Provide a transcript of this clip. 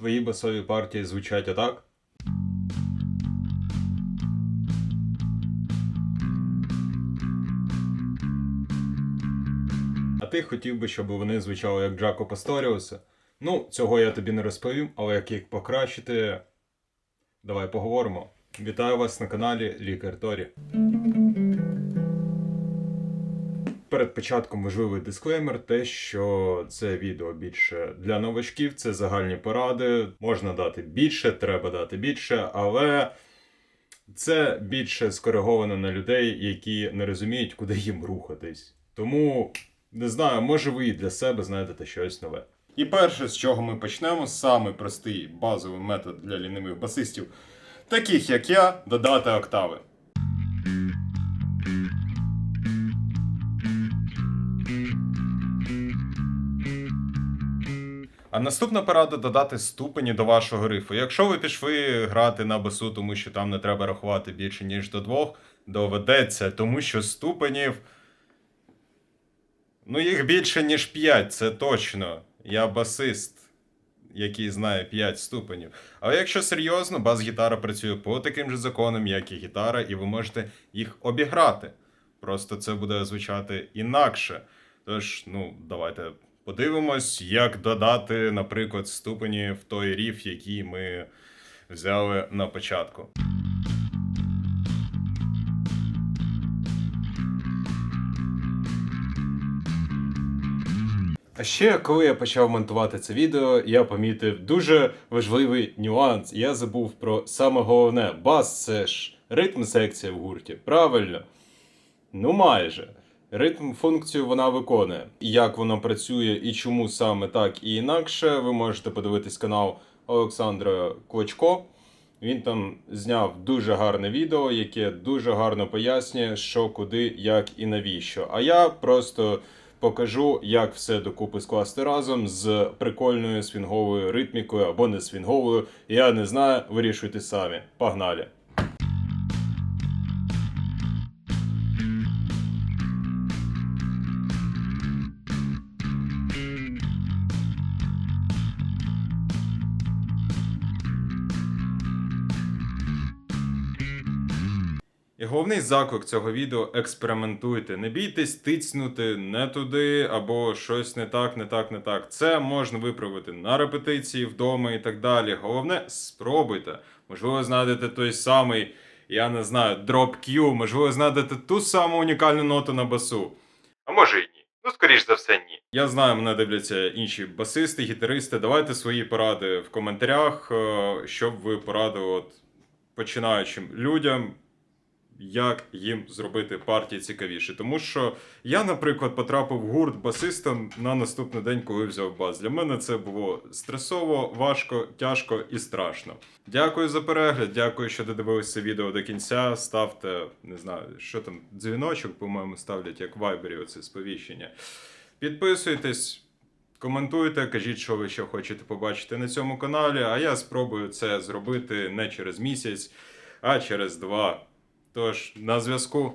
Твої басові партії звучать отак. А ти хотів би, щоб вони звучали як Джако Пасторіуса? Ну, цього я тобі не розповім, але як їх покращити, давай поговоримо. Вітаю вас на каналі Лікар Торі. Перед початком важливий дисклеймер: те, що це відео більше для новачків, це загальні поради. Можна дати більше, треба дати більше, але це більше скориговано на людей, які не розуміють, куди їм рухатись. Тому не знаю, може ви і для себе знайдете щось нове. І перше, з чого ми почнемо, самий простий базовий метод для лінивих басистів, таких як я, додати октави. А наступна порада додати ступені до вашого рифу. Якщо ви пішли грати на басу, тому що там не треба рахувати більше, ніж до двох, доведеться, тому що ступенів. Ну, їх більше, ніж 5, це точно. Я басист, який знає 5 ступенів. Але якщо серйозно, бас-гітара працює по таким же законам, як і гітара, і ви можете їх обіграти. Просто це буде звучати інакше. Тож, ну, давайте подивимось, як додати, наприклад, ступені в той ріф, який ми взяли на початку. А ще, коли я почав монтувати це відео, я помітив дуже важливий нюанс. Я забув про саме головне: бас це ж ритм секція в гурті. Правильно? Ну, майже. Ритм функцію вона виконує. Як воно працює і чому саме так і інакше, ви можете подивитись канал Олександра Клочко. Він там зняв дуже гарне відео, яке дуже гарно пояснює, що, куди, як і навіщо. А я просто покажу, як все докупи скласти разом з прикольною свінговою ритмікою або не свінговою. Я не знаю, вирішуйте самі. Погнали! І головний заклик цього відео експериментуйте. Не бійтесь тицнути не туди або щось не так, не так, не так. Це можна виправити на репетиції вдома і так далі. Головне, спробуйте. Можливо, знайдете той самий, я не знаю, дроп Q, можливо, знайдете ту саму унікальну ноту на басу. А може і ні. Ну, скоріш за все, ні. Я знаю, мене дивляться інші басисти, гітаристи. Давайте свої поради в коментарях, е, щоб ви порадили от починаючим людям як їм зробити партії цікавіші. Тому що я, наприклад, потрапив в гурт басистом на наступний день, коли взяв бас. Для мене це було стресово, важко, тяжко і страшно. Дякую за перегляд, дякую, що додивилися відео до кінця. Ставте, не знаю, що там, дзвіночок, по-моєму, ставлять як в вайбері оце сповіщення. Підписуйтесь. Коментуйте, кажіть, що ви ще хочете побачити на цьому каналі, а я спробую це зробити не через місяць, а через два. Тож, на зв'язку.